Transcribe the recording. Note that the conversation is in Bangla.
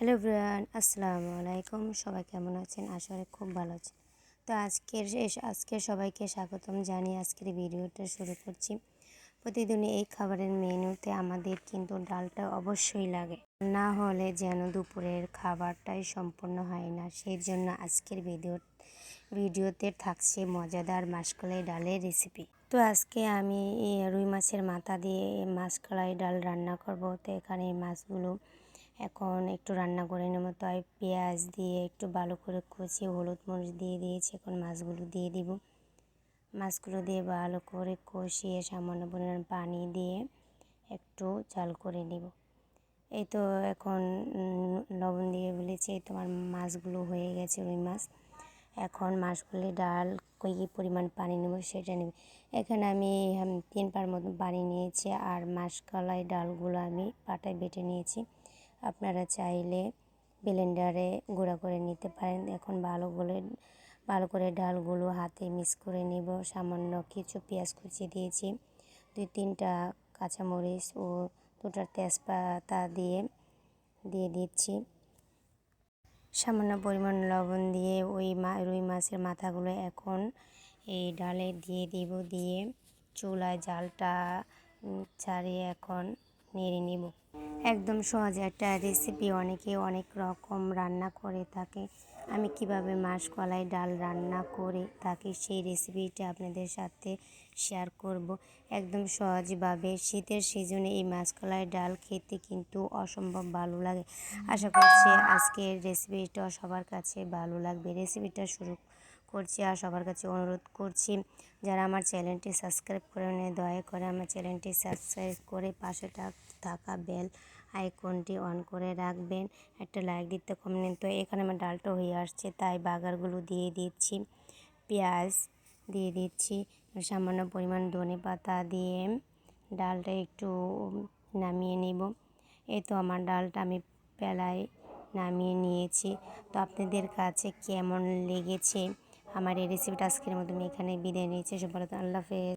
হ্যালো ব্রিয়ান আসসালামু আলাইকুম। সবাই কেমন আছেন? করি খুব ভালো আছেন। তো আজকের আজকে সবাইকে স্বাগতম জানিয়ে আজকের ভিডিওটা শুরু করছি। প্রতিদিনই এই খাবারের মেনুতে আমাদের কিন্তু ডালটা অবশ্যই লাগে। না হলে যেন দুপুরের খাবারটাই সম্পূর্ণ হয় না। সেই জন্য আজকের ভিডিও, ভিডিওতে থাকছে মজাদার মাসকলাই ডালের রেসিপি। তো আজকে আমি রুই মাছের মাথা দিয়ে মাসকলাই ডাল রান্না করব। তো এখানে মাছগুলো এখন একটু রান্না করে নেব। তাই পেঁয়াজ দিয়ে একটু ভালো করে কষিয়ে হলুদ মরিচ দিয়ে দিয়েছি। এখন মাছগুলো দিয়ে দিব। মাছগুলো দিয়ে ভালো করে কষিয়ে সামান্য পরিমাণ পানি দিয়ে একটু জাল করে নিব। এই তো এখন লবণ দিয়ে বলেছি। তোমার মাছগুলো হয়ে গেছে, রুই মাছ। এখন মাছগুলি ডাল কী পরিমাণ পানি নেব সেটা নেব। এখানে আমি তিন পার মতন পানি নিয়েছি। আর মাসকলাই ডালগুলো আমি পাটায় বেটে নিয়েছি। আপনারা চাইলে ব্লেন্ডারে গুঁড়া করে নিতে পারেন। এখন ভালো করে ভালো করে ডালগুলো হাতে মিক্স করে নিব। সামান্য কিছু পেঁয়াজ কুচি দিয়েছি, দুই তিনটা কাঁচামরিচ ও দুটা তেজপাতা দিয়ে দিয়ে দিচ্ছি। সামান্য পরিমাণ লবণ দিয়ে ওই মা, রুই মাছের মাথাগুলো এখন এই ডালে দিয়ে দিব, দিয়ে চুলায় জালটা ছাড়িয়ে এখন নেড়ে নিব। একদম সহজ একটা রেসিপি অনেকে অনেক রকম রান্না করে থাকে আমি কীভাবে মাসকলাই ডাল রান্না করে থাকি সেই রেসিপিটা আপনাদের সাথে শেয়ার করব। একদম সহজভাবে শীতের সিজনে এই মাসকলাই ডাল খেতে কিন্তু অসম্ভব ভালো লাগে। আশা করছি আজকের রেসিপিটা সবার কাছে ভালো লাগবে। রেসিপিটা শুরু করছি আর সবার কাছে অনুরোধ করছি যারা আমার চ্যানেলটি সাবস্ক্রাইব করে নেয় দয়া করে আমার চ্যানেলটি সাবস্ক্রাইব করে পাশে থাকা বেল আইকনটি অন করে রাখবেন। একটা লাইক দিতে কমেন তো এখানে আমার ডালটা হয়ে আসছে, তাই বাগারগুলো দিয়ে দিচ্ছি, পেঁয়াজ দিয়ে দিচ্ছি, সামান্য পরিমাণ ধনে পাতা দিয়ে ডালটা একটু নামিয়ে নিব। এই তো আমার ডালটা আমি পেলায় নামিয়ে নিয়েছি। তো আপনাদের কাছে কেমন লেগেছে? আমার এই রেসিপিটা আজকের মতো আমি এখানে বিদায় নিয়েছি সব ভালো আল্লাহ হাফেজ।